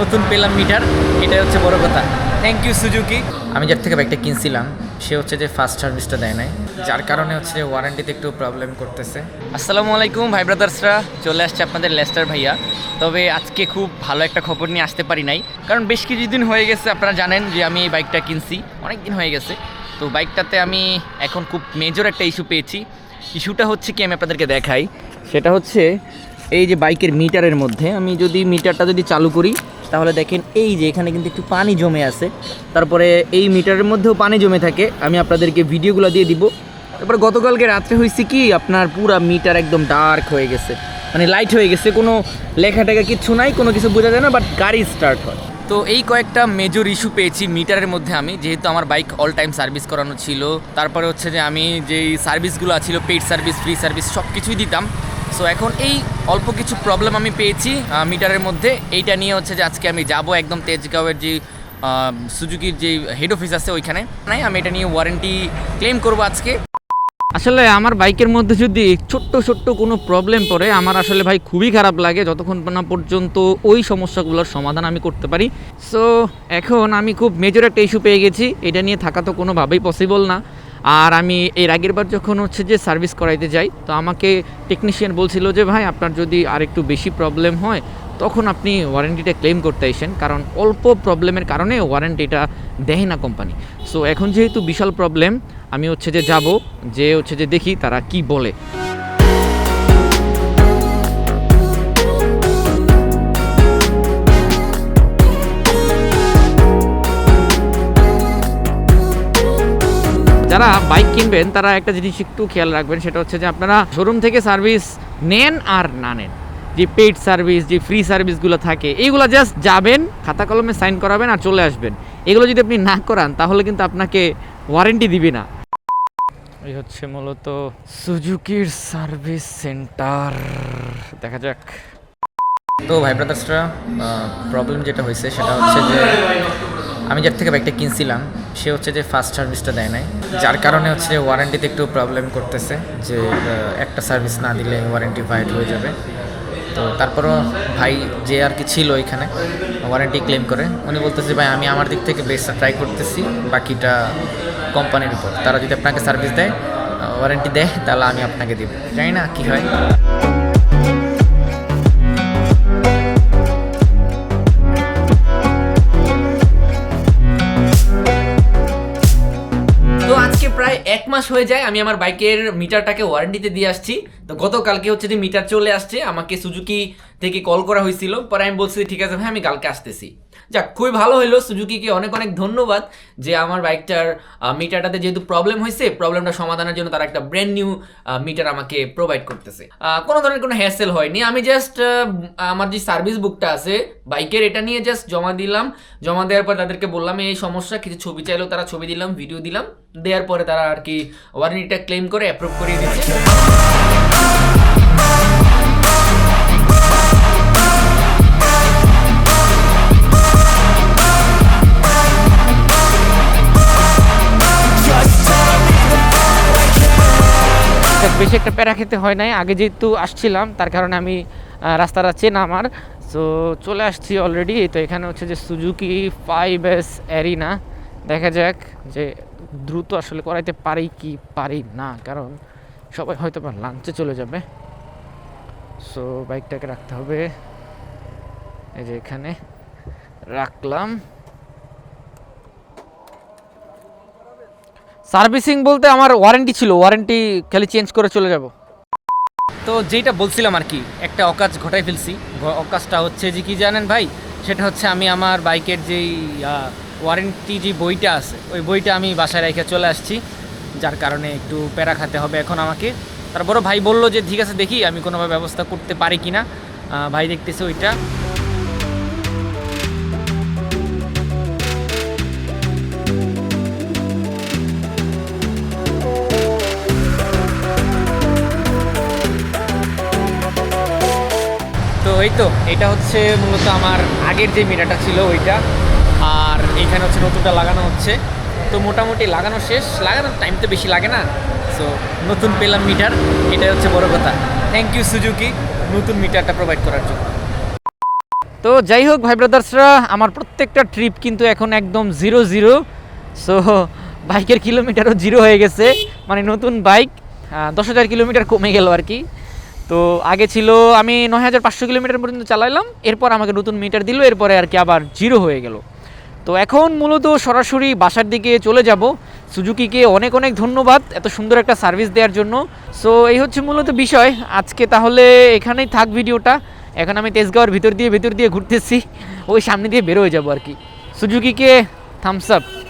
নতুন পেলাম মিটার, এটাই হচ্ছে বড় কথা। থ্যাংক ইউ সুজুকি আমি যার থেকে বাইকটা কিনছিলাম, সে হচ্ছে যে ফার্স্ট সার্ভিসটা দেয় নাই, যার কারণে হচ্ছে যে ওয়ারেন্টিতে একটু প্রবলেম করতেছে। আসসালামু আলাইকুম, ভাই ব্রাদার্সরা চলে আসছে আপনাদের লেস্টার ভাইয়া। তবে আজকে খুব ভালো একটা খবর নিয়ে আসতে পারি নাই। কারণ বেশ কিছুদিন হয়ে গেছে, আপনারা জানেন যে আমি এই বাইকটা কিনছি। অনেক দিন হয়ে গেছে। তো বাইকটাতে আমি এখন খুব মেজর একটা ইস্যু পেয়েছি। ইস্যুটা হচ্ছে কি, আমি আপনাদেরকে দেখাই। সেটা হচ্ছে এই যে বাইকের মিটারের মধ্যে, আমি যদি মিটারটা যদি চালু করি তাহলে দেখেন এই যে এখানে কিন্তু একটু পানি জমে আছে। তারপরে এই মিটারের মধ্যেও পানি জমে থাকে। আমি আপনাদেরকে ভিডিওগুলো দিয়ে দিব। তারপরে গতকালকে রাত্রে হয়েছে কি, আপনার পুরা মিটার একদম ডার্ক হয়ে গেছে। মানে লাইট হয়ে গেছে, কোনো লেখা টেখা কিচ্ছু নাই, কোনো কিছু বোঝা যায় না বাট গাড়ি স্টার্ট হয়। তো এই কয়েকটা মেজর ইস্যু পেয়েছি মিটারের মধ্যে আমি, যেহেতু আমার বাইক অল টাইম সার্ভিস করানো ছিল। তারপরে হচ্ছে যে আমি যেই সার্ভিসগুলো ছিল পেড সার্ভিস ফ্রি সার্ভিস সব কিছুই দিতাম। সো এখন এই অল্প কিছু প্রবলেম আমি পেয়েছি মিটারের মধ্যে। এইটা নিয়ে হচ্ছে যে আজকে আমি যাব একদম তেজগাঁওয়ের যে সুজুকির যে হেড অফিস আছে ওইখানে। নাই, আমি এটা নিয়ে ওয়ারেন্টি ক্লেম করব আজকে। আসলে আমার বাইকের মধ্যে যদি ছোট্ট ছোট্ট কোনো প্রবলেম পড়ে, আমার আসলে ভাই খুবই খারাপ লাগে। যতক্ষণ না পর্যন্ত ওই সমস্যাগুলোর সমাধান আমি করতে পারি। সো এখন আমি খুব মেজর একটা ইস্যু পেয়ে গেছি। এটা নিয়ে থাকা তো কোনোভাবেই পসিবল না। আর আমি এর আগের বার যখন হচ্ছে যে সার্ভিস করাইতে যাই, তো আমাকে টেকনিশিয়ান বলছিল যে, ভাই, আপনার যদি আর একটু বেশি প্রবলেম হয়, তখন আপনি ওয়ারেন্টিটা ক্লেম করতে আসেন কারণ অল্প প্রবলেমের কারণে ওয়ারেন্টিটা দেয় না কোম্পানি সো এখন যেহেতু বিশাল প্রবলেম আমি হচ্ছে যে যাব, যে হচ্ছে যে দেখি তারা কি বলে। যারা বাইক কিনবেন, তারা একটা জিনিস একটু খেয়াল রাখবেন, সেটা হচ্ছে যে আপনারা শোরুম থেকে সার্ভিস নেন আর না নেন। যে পেড সার্ভিস যে ফ্রি সার্ভিসগুলো থাকে, এইগুলো জাস্ট যাবেন, খাতা কলমে সাইন করাবেন আর চলে আসবেন। এগুলো যদি আপনি না করান, তাহলে কিন্তু আপনাকে ওয়ারেন্টি দিবে না। এই হচ্ছে মূলত সুজুকির সার্ভিস সেন্টার দেখা যাক। তো ভাই ব্রাদার্সরা প্রবলেম যেটা হয়েছে, সেটা হচ্ছে যে আমি যার থেকে বাইকটা কিনছিলাম, সে হচ্ছে যে ফার্স্ট সার্ভিসটা দেয় নাই। যার কারণে হচ্ছে যে ওয়ারেন্টিতে একটু প্রবলেম করতেছে যে একটা সার্ভিস না দিলে ওয়ারেন্টি ভাইট হয়ে যাবে। তো তারপরও ভাই যে আর কি ছিল এখানে ওয়ারেন্টি ক্লেম করে, উনি বলতেছে, ভাই, আমি আমার দিক থেকে বেস্টটা ট্রাই করতেছি, বাকিটা কোম্পানির উপর। তারা যদি আপনাকে সার্ভিস দেয় ওয়ারেন্টি দেয়, তাহলে আমি আপনাকে দিব। জানি না কী হয়। এক মাস হয়ে যায়, আমি আমার বাইকের মিটারটাকে ওয়ারেন্টিতে দিয়ে আসছি। তো গতকালকে হচ্ছে যে মিটার চলে আসছে, আমাকে সুজুকি থেকে কল করা হয়েছিল। পরে আমি বলছি ঠিক আছে ভাই, আমি কালকে আসতেছি। যাক, খুবই ভালো হলো সুজুকিকে অনেক অনেক ধন্যবাদ যে আমার বাইকটার মিটারটাতে যেহেতু প্রবলেম হয়েছে প্রবলেমটা সমাধানের জন্য তারা একটা ব্র্যান্ড নিউ মিটার আমাকে প্রোভাইড করতেছে। কোনো ধরনের কোনো হ্যাসেল হয়নি। আমি জাস্ট আমার যে সার্ভিস বুকটা আছে, বাইকের এটা নিয়ে জাস্ট জমা দিলাম। জমা দেওয়ার পর তাদেরকে বললাম, এই সমস্যা, কিছু ছবি চাইলেও তারা ছবি দিলাম ভিডিও দিলাম। দেওয়ার পরে তারা আর কি ওয়ারেন্টিটা ক্লেম করে অ্যাপ্রুভ করিয়ে দিচ্ছে। বেশি একটা প্যারা খেতে হয় নাই। আগে যেহেতু আসছিলাম, তার কারণে আমি রাস্তাটা চেনা আমার সো চলে আসছি অলরেডি তো এখানে হচ্ছে যে সুজুকি ফাইভ এস অ্যারিনা দেখা যাক যে দ্রুত আসলে করাইতে পারি কি পারি না, কারণ সবাই হয়তো বা লাঞ্চে চলে যাবে। সো বাইকটাকে রাখতে হবে। এই যে এখানে রাখলাম। সার্ভিসিং বলতে আমার ওয়ারেন্টি ছিল, ওয়ারেন্টি খালি চেঞ্জ করে চলে যাব। তো যেটা বলছিলাম আর কি, একটা অকাজ ঘটাই ফেলছি। অকাজটা হচ্ছে যে কি জানেন ভাই, সেটা হচ্ছে আমি আমার বাইকের যেই ওয়ারেন্টি যে বইটা আছে, ওই বইটা আমি বাসায় রেখে চলে আসছি। যার কারণে একটু প্যারা খাতে হবে এখন আমাকে। তারপরও ভাই বলল যে, ঠিক আছে, দেখি আমি কোনোভাবে ব্যবস্থা করতে পারি কি না ভাই দেখতেছে ওইটা। তো এই তো, এটা হচ্ছে মূলত আমার আগের যে মিটারটা ছিল ওইটা। আর এখানে হচ্ছে নতুনটা লাগানো হচ্ছে। তো মোটামুটি লাগানো শেষ। লাগানোর টাইম তো বেশি লাগে না। সো নতুন পেলাম মিটার। এটাই হচ্ছে বড় কথা। থ্যাংক ইউ সুজুকি নতুন মিটারটা প্রোভাইড করার জন্য। তো যাই হোক, ভাই ব্রাদার্সরা আমার প্রত্যেকটা ট্রিপ কিন্তু এখন একদম জিরো জিরো সো বাইকের কিলোমিটারও জিরো হয়ে গেছে। মানে নতুন বাইক দশ হাজার কিলোমিটার কমে গেল আর কি। তো আগে ছিল, আমি নয় হাজার পাঁচশো কিলোমিটার পর্যন্ত চালাইলাম, এরপর আমাকে নতুন মিটার দিল, এরপরে আর কি আবার জিরো হয়ে গেল। তো এখন মূলত সরাসরি বাসার দিকে চলে যাব। সুজুকিকে অনেক অনেক ধন্যবাদ এত সুন্দর একটা সার্ভিস দেওয়ার জন্য। সো এই হচ্ছে মূলত বিষয়। আজকে তাহলে এখানেই থাক ভিডিওটা। এখন আমি তেজগাঁওয়ের ভিতর দিয়ে ভিতর দিয়ে ঘুরতেছি। ওই সামনে দিয়ে বেরোয় যাব আর কি। সুজুকিকে থামস আপ